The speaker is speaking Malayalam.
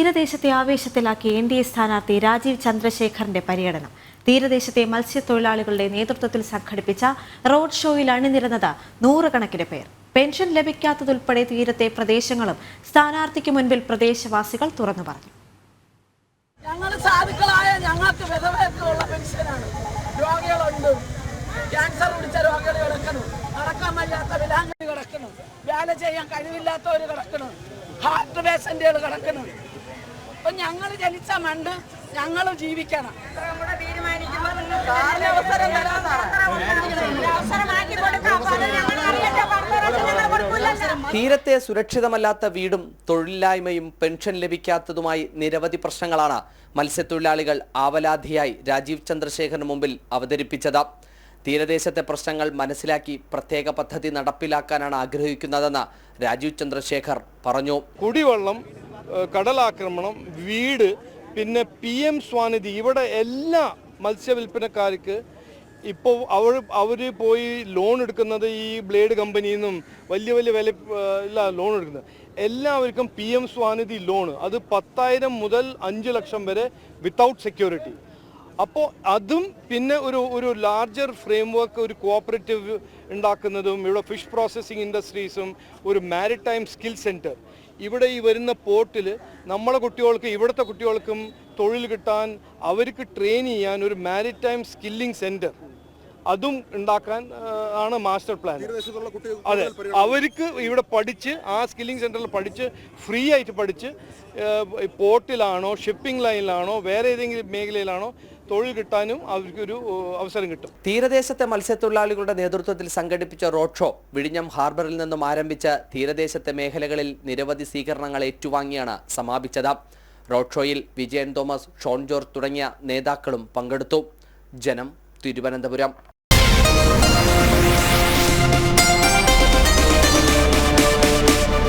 തീരദേശത്തെ ആവേശത്തിലാക്കി എൻ ഡി എ സ്ഥാനാർത്ഥി രാജീവ് ചന്ദ്രശേഖറിന്റെ പര്യടനം. തീരദേശത്തെ മത്സ്യത്തൊഴിലാളികളുടെ നേതൃത്വത്തിൽ സംഘടിപ്പിച്ച റോഡ് ഷോയിൽ അണിനിരന്നത് നൂറുകണക്കിന് പേർ. പെൻഷൻ ലഭിക്കാത്തതുൾപ്പെടെ തീരത്തെ പ്രദേശങ്ങളും സ്ഥാനാർത്ഥിക്ക് മുൻപിൽ പ്രദേശവാസികൾ തുറന്നു പറഞ്ഞു. ഞങ്ങൾക്ക് പെൻഷനാണ്. ഹാർട്ട് പേഷ്യന്റുകൾ കിടക്കണം അപ്പൊ ഞങ്ങൾ ജനിച്ച മണ്ണ് ഞങ്ങൾ ജീവിക്കണം തരാതാണ് തീരത്തെ സുരക്ഷിതമല്ലാത്ത വീടും തൊഴിലില്ലായ്മയും പെൻഷൻ ലഭിക്കാത്തതുമായി നിരവധി പ്രശ്നങ്ങളാണ് മത്സ്യത്തൊഴിലാളികൾ ആവലാധിയായി രാജീവ് ചന്ദ്രശേഖരന് മുമ്പിൽ അവതരിപ്പിച്ചത്. തീരദേശത്തെ പ്രശ്നങ്ങൾ മനസ്സിലാക്കി പ്രത്യേക പദ്ധതി നടപ്പിലാക്കാനാണ് ആഗ്രഹിക്കുന്നതെന്ന് രാജീവ് ചന്ദ്രശേഖർ പറഞ്ഞു. കുടിവെള്ളം കടലാക്രമണം വീട് പിന്നെ പി എം സ്വാനിധി ഇവിടെ എല്ലാ മത്സ്യവില്പനക്കാർക്ക് ഇപ്പോൾ അവർ അവർ പോയി ലോൺ എടുക്കുന്നത് ഈ ബ്ലേഡ് കമ്പനിയിൽ നിന്നും വലിയ വലിയ വില ഇല്ല ലോൺ എടുക്കുന്നത്. എല്ലാവർക്കും പി എം സ്വാനിധി ലോൺ അത് പത്തായിരം മുതൽ അഞ്ച് ലക്ഷം വരെ വിത്തൗട്ട് സെക്യൂരിറ്റി അപ്പോൾ അതും പിന്നെ ഒരു ഒരു ലാർജർ ഫ്രെയിംവർക്ക് ഒരു കോപ്പറേറ്റീവ് ഉണ്ടാക്കുന്നതും ഇവിടെ ഫിഷ് പ്രോസസ്സിംഗ് ഇൻഡസ്ട്രീസും ഒരു മാരിടൈം സ്കിൽ സെന്റർ ഇവിടെ ഈ വരുന്ന പോർട്ടിൽ നമ്മളെ കുട്ടികൾക്ക് ഇവിടുത്തെ കുട്ടികൾക്കും തൊഴിൽ കിട്ടാൻ അവർക്ക് ട്രെയിൻ ചെയ്യാൻ ഒരു മാരിടൈം സ്കില്ലിംഗ് സെന്റർ അതും ഉണ്ടാക്കാൻ ആണ് മാസ്റ്റർ പ്ലാൻ അതെ. അവർക്ക് ഇവിടെ പഠിച്ച് ആ സ്കില്ലിംഗ് സെന്ററിൽ പഠിച്ച് ഫ്രീ ആയിട്ട് പഠിച്ച് പോർട്ടിലാണോ ഷിപ്പിംഗ് ലൈനിലാണോ വേറെ ഏതെങ്കിലും മേഖലയിലാണോ തൊഴിൽ കിട്ടാനും അവർക്കൊരു അവസരം കിട്ടും. തീരദേശത്തെ മത്സ്യത്തൊഴിലാളികളുടെ നേതൃത്വത്തിൽ സംഘടിപ്പിച്ച റോഡ് ഷോ വിഴിഞ്ഞം ഹാർബറിൽ നിന്നും ആരംഭിച്ച തീരദേശത്തെ മേഖലകളിൽ നിരവധി സ്വീകരണങ്ങൾ ഏറ്റുവാങ്ങിയാണ് സമാപിച്ചത്. റോഡ് ഷോയിൽ വിജയൻ തോമസ് ഷോൺ ജോർജ് തുടങ്ങിയ നേതാക്കളും പങ്കെടുത്തു. ജനം തിരുവനന്തപുരം.